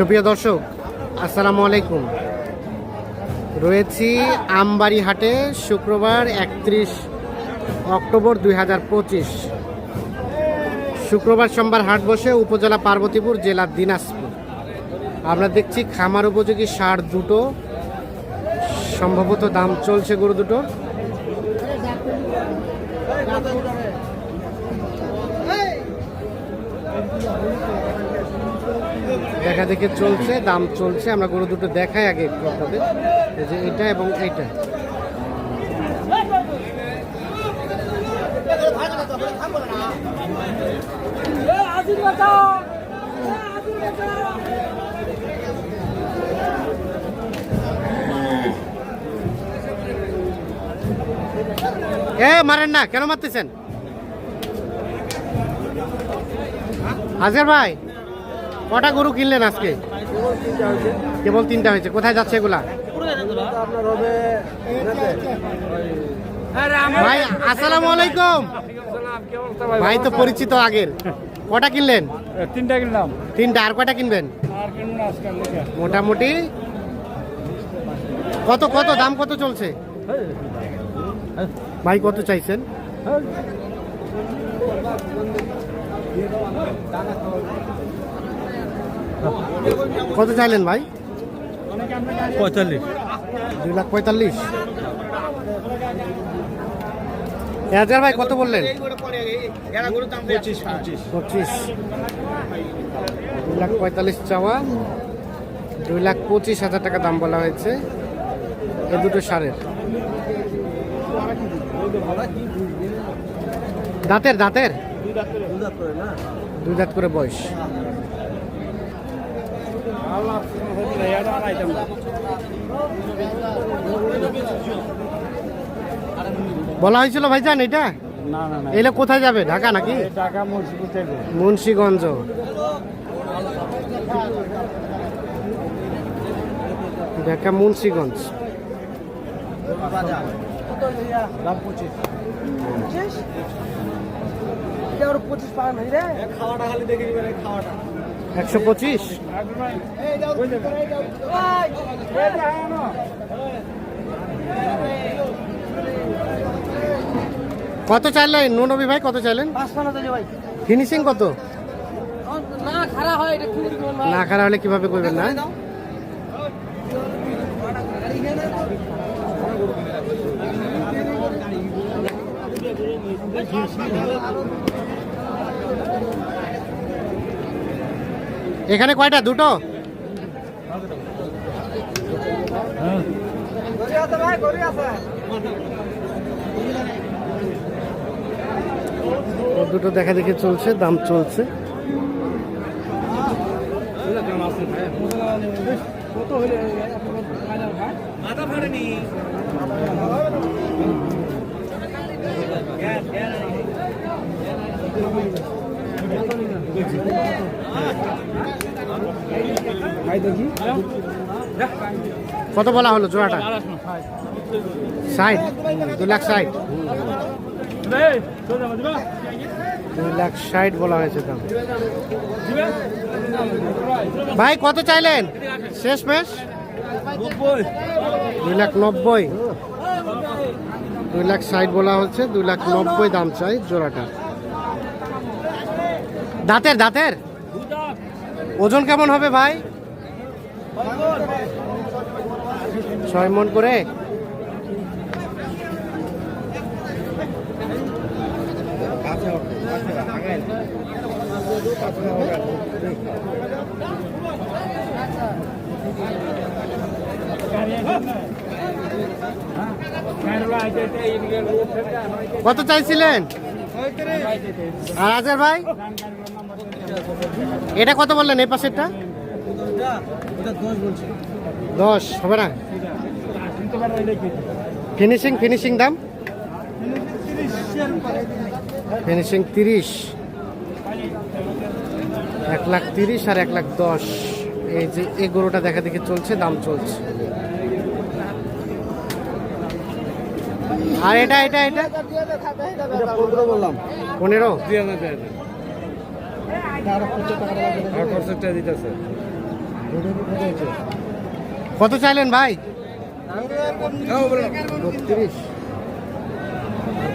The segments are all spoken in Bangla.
সুপ্রিয় দর্শক, আসসালামু আলাইকুম। রয়েছি আমবাড়ি হাটে শুক্রবার একত্রিশ অক্টোবর দুই হাজার পঁচিশ। শুক্রবার সোমবার হাট বসে উপজেলা পার্বতীপুর জেলা দিনাজপুর। আমরা দেখছি খামার উপযোগী সার দুটো, সম্ভবত দাম চলছে গরু দুটো। দেখা দেখে চলছে, দাম চলছে। আমরা গরু দুটো দেখাই আগে একটু আপনাদের। যে এটা এবং এইটা। এ, মারেন না, কেন মারতেছেন? হাজার ভাই। কটা গরু কিনলেন আজকে? কেবল তিনটা হয়েছে। কোথায় যাচ্ছে এগুলা? ভাই আসসালামু আলাইকুম। ভাই তো পরিচিত আগের। কটা কিনলেন? তিনটা কিনলাম। তিনটা আর কটা কিনবেন? মোটামুটি। কত কত দাম কত চলছে? ভাই কত চাইছেন? কত চাইলেন ভাই? পঁয়তাল্লিশ। দুই লাখ পঁয়তাল্লিশ। হাজার ভাই কত বললেন? পঁচিশ দুই লাখ পঁয়তাল্লিশ চাওয়া। দুই লাখ পঁচিশ হাজার টাকা দাম বলা হয়েছে। এ দুটো সারের। দাঁতের দাঁতের? দুই দাঁত করে বয়স। বলা হয়েছিল ভাইজান এটা? না না না। এলে কোথায় যাবে? ঢাকা নাকি? মুন্সীগঞ্জ। ঢাকা মুন্সীগঞ্জ। একশো পঁচিশ? কত চাইলেন? নুনবী ভাই কত চাইলেন? ফিনিশিং কত? হয় না খারাপ হলে কীভাবে করবেন না? এখানে কয়টা? দুটো গড়ি আছে ভাই গড়ি আছে ও দুটো দেখা দেখে চলছে দাম চলছে। কত বলা হলো জোড়াটা? দু লাখ লাখ বলা হয়েছে দাম ভাই, কত চাইলেন? শেষ মেশ দুই লাখ নব্বই। দুই লাখ ষাট বলা হচ্ছে দুই লাখ নব্বই দাম চাই জোড়াটা। দাঁতের দাঁতের? ওজন কেমন হবে ভাই? ছয় মন করে? কত চাইছিলেন? আর হাজার ভাই? এটা কত বললেন এই পাশেরটা? দশ, হবে না? ফিনিশিং ফিনিশিং দাম? ফিনিশিং তিরিশ। এক লাখ তিরিশ আর এক লাখ দশ। এই যে এই গরুটা দেখা দেখে চলছে দাম চলছে। আর এটা এটা এটা? পনেরো বললাম। পনেরো? দুই হাজার কত চাইলেন ভাই? বত্রিশ।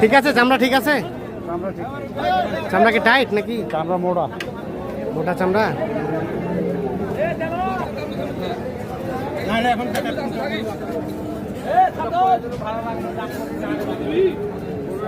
ঠিক আছে চামড়া ঠিক আছে? চামড়া কি টাইট নাকি? চামড়া মোড়া। মোটা চামড়া? ওইটা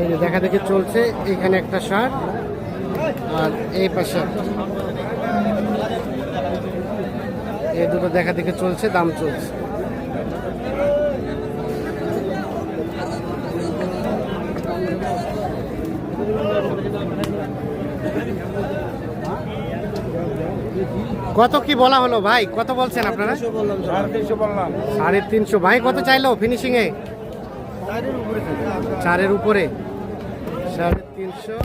এই যে দেখা দেখি চলছে এখানে একটা শার্ট আর এই পাশে এই দুটো দেখা দেখে চলছে দাম চলছে। কত কি বলা হলো ভাই? কত বলছেন আপনারা? সাড়ে তিনশো ভাই কত চাইলো ফিনিশিং এ? চারের উপরে। তিনশো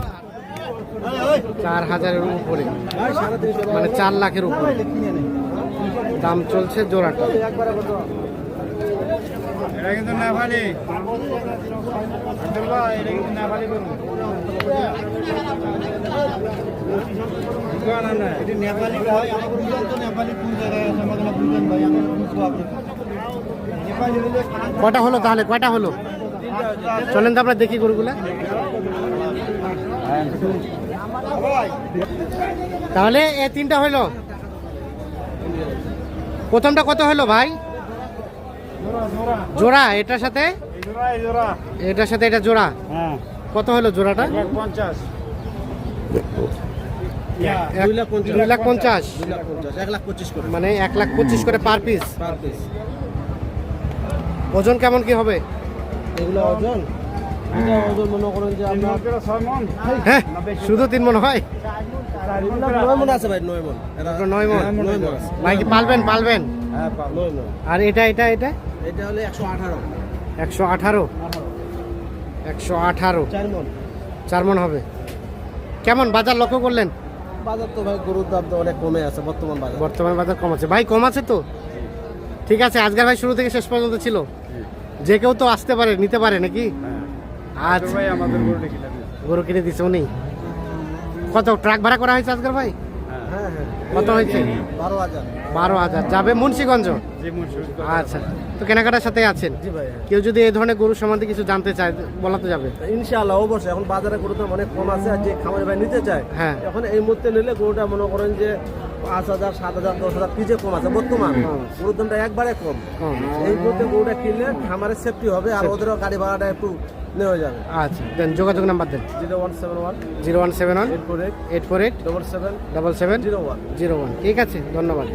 চার হাজারের উপরে। মানে চার লাখের উপরে। দাম চলছে জোড়াটা। এটা কিন্তু নেপালি। আব্দুল এটা কিন্তু নেপালি করুন এটি নেপালি আমার বুঝলেন তো নেপালি কোন জায়গায় আছে? আমাদের বুঝলেন ভাই আমি বুঝব আপনি নেপালি হলো তাহলে? কয়টা হলো? চলেন তো আপনার দেখি গরুগুলা। তাহলে এ তিনটা হলো। প্রথমটা কত হলো ভাই? জোড়া এটার সাথে? জোড়া এটার সাথে এটা জোড়া। হ্যাঁ। কত হলো জোড়াটা? পঞ্চাশ। দুই লাখ পঞ্চাশ। মানে এক লাখ পঁচিশ করে পার পিস পার পিস ওজন কেমন কি হবে? এগুলো ওজন? মনে করেন যে হ্যাঁ শুধু তিন মন হয়? নয় ভাই, কি পালবেন পালবেন? আর এটা এটা এটা? এটা একশো আঠারো। একশো আঠারো। একশো আঠারো চার মন হবে। কেমন বাজার লক্ষ্য করলেন? বাজার তো ভাই গরুর দাম তো অনেক কমে আছে বর্তমান বাজার বর্তমান বাজার কম আছে। ভাই, কম আছে তো। ঠিক আছে, আজকের ভাই শুরু থেকে শেষ পর্যন্ত ছিল। যে কেউ তো আসতে পারে, নিতে পারে নাকি? আজ ভাই আমাদের গরু দেখি গরু কিনে দিছে উনি? কত ট্রাক ভাড়া করা হয়েছে আজকের ভাই? হ্যাঁ। হ্যাঁ কত হয়েছে? বারো হাজার। বারো হাজার। যাবে মুন্সিগঞ্জ? আচ্ছা। তো কেনাকাটার সাথে আছেন? কেউ যদি এই ধরনের গরু সম্বন্ধে কিছু জানতে চায় বলা তো যাবে। ইনশাআল্লাহ অবশ্যই। এখন বাজারে গরুর দাম অনেক কম আছে আর যে খামারি ভাই নিতে চায় হ্যাঁ। এখন এই মুহূর্তে নিলে গরুটা মনে করেন যে পাঁচ হাজার সাত হাজার দশ হাজার পিজে কম আছে বর্তমান। গরুর দামটা একবারে কম। কম। এই মুহূর্তে গরুটা কিনলে খামারের সেফটি হবে আর ওদেরও গাড়ি ভাড়াটা একটু নেওয়া যাবে। আচ্ছা দেন যোগাযোগ নাম্বার দেন। Zero one seven one zero one seven one eight four eight eight four eight double seven double seven zero one. Zero one. ঠিক আছে ধন্যবাদ।